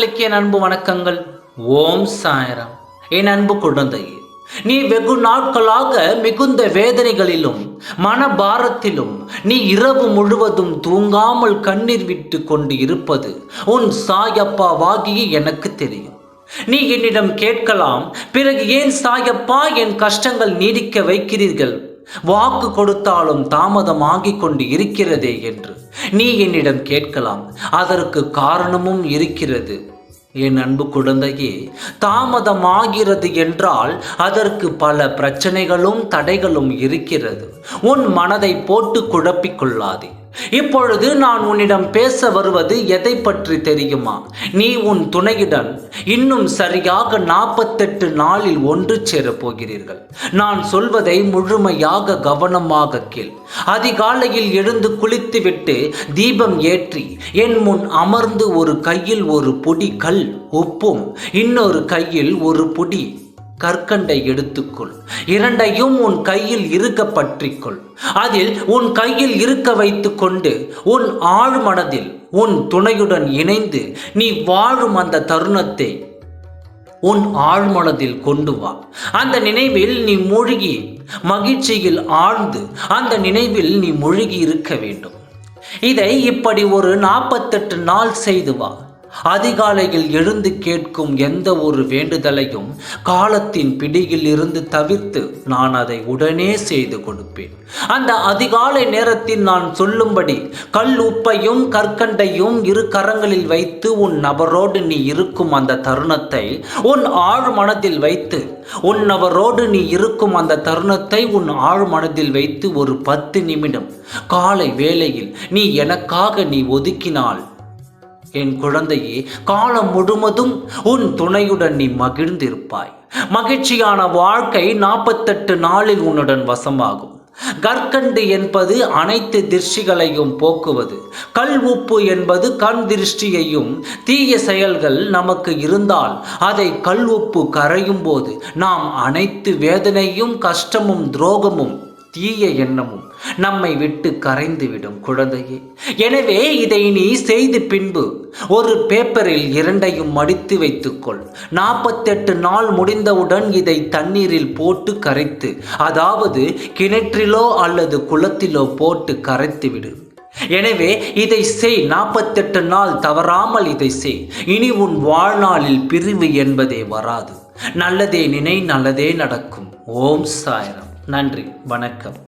நேயர்களுக்கு என் அன்பு வணக்கங்கள். ஓம் சாயராம். என் அன்பு குழந்தையே நீ வெகு நாட்களாக மிகுந்த வேதனைகளிலும் மனபாரத்திலும் நீ இரவு முழுவதும் தூங்காமல் கண்ணீர் விட்டு கொண்டு இருப்பது உன் சாயப்பாவாகிய எனக்கு தெரியும். நீ என்னிடம் கேட்கலாம் பிறகு ஏன் சாயப்பா என் கஷ்டங்கள் நீடிக்க வைக்கிறீர்கள்? வாக்கு கொடுத்தாலும் தாமதமாகிக் கொண்டு இருக்கிறதே என்று. நீ என்னிடம் கேட்கலாம். அதற்கு காரணமும் இருக்கிறது. என் அன்பு குழந்தையே தாமதமாகிறது என்றால் அதற்கு பல பிரச்சனைகளும் தடைகளும் இருக்கிறது. உன் மனதை போட்டு குழப்பிக்கொள்ளாதே இப்பொழுது நான் உன்னிடம் பேச வருவது எதை பற்றி தெரியுமா? நீ உன் துணையுடன் இன்னும் சரியாக நாற்பத்தெட்டு நாளில் ஒன்று சேரப் போகிறீர்கள் நான் சொல்வதை முழுமையாக கவனமாக கேள். அதிகாலையில் எழுந்து குளித்துவிட்டு தீபம் ஏற்றி என் முன் அமர்ந்து ஒரு கையில் ஒரு பொடி கல் உப்பும் இன்னொரு கையில் ஒரு பொடி கற்கண்டை எடுத்துக்கொள். இரண்டையும் உன் கையில் இருக்க பற்றிக்கொள் அதில் உன் கையில் இருக்க வைத்துக்கொண்டு உன் ஆழ்மனதில் உன் துணையுடன் இணைந்து நீ வாழும் அந்த தருணத்தை உன் ஆழ்மனதில் கொண்டு வா. அந்த நினைவில் நீ மூழ்கி மகிழ்ச்சியில் ஆழ்ந்து அந்த நினைவில் நீ மூழ்கி இருக்க வேண்டும். இதை இப்படி ஒரு நாற்பத்தெட்டு நாள் செய்து வா. அதிகாலையில் எழுந்து கேட்கும் எந்த ஒரு வேண்டுதலையும் காலத்தின் பிடியில் இருந்து தவிர்த்து நான் அதை உடனே செய்து கொடுப்பேன். அந்த அதிகாலை நேரத்தில் நான் சொல்லும்படி கல் உப்பையும் கற்கண்டையும் இரு கரங்களில் வைத்து உன் நபரோடு நீ இருக்கும் அந்த தருணத்தை உன் ஆழ் மனதில் வைத்து உன் நபரோடு நீ இருக்கும் அந்த தருணத்தை உன் ஆழ் மனதில் வைத்து ஒரு பத்து நிமிடம் காலை வேளையில் நீ எனக்காக நீ ஒதுக்கினால் என் குழந்தையே காலம் முழுவதும் உன் துணையுடன் நீ மகிழ்ந்திருப்பாய். மகிழ்ச்சியான வாழ்க்கை நாற்பத்தெட்டு நாளில் உன்னுடன் வசமாகும். கற்கண்டு என்பது அனைத்து திருஷ்டிகளையும் போக்குவது. கல் உப்பு என்பது கண் திருஷ்டியையும் தீய செயல்கள் நமக்கு இருந்தால் அதை கல் உப்பு கரையும் போது நாம் அனைத்து வேதனையும் கஷ்டமும் துரோகமும் தீய எண்ணமும் நம்மை விட்டு கரைந்துவிடும் குழந்தையே. எனவே இதை நீ செய்து பின்பு ஒரு பேப்பரில் இரண்டையும் மடித்து வைத்துக்கொள். நாற்பத்தெட்டு நாள் முடிந்தவுடன் இதை தண்ணீரில் போட்டு கரைத்து அதாவது கிணற்றிலோ அல்லது குளத்திலோ போட்டு கரைத்து விடு எனவே இதை செய் நாற்பத்தெட்டு நாள் தவறாமல் இதை செய். இனி உன் வாழ்நாளில் பிரிவு என்பதே வராது. நல்லதே நினை நல்லதே நடக்கும். ஓம் சாயரம். நன்றி வணக்கம்.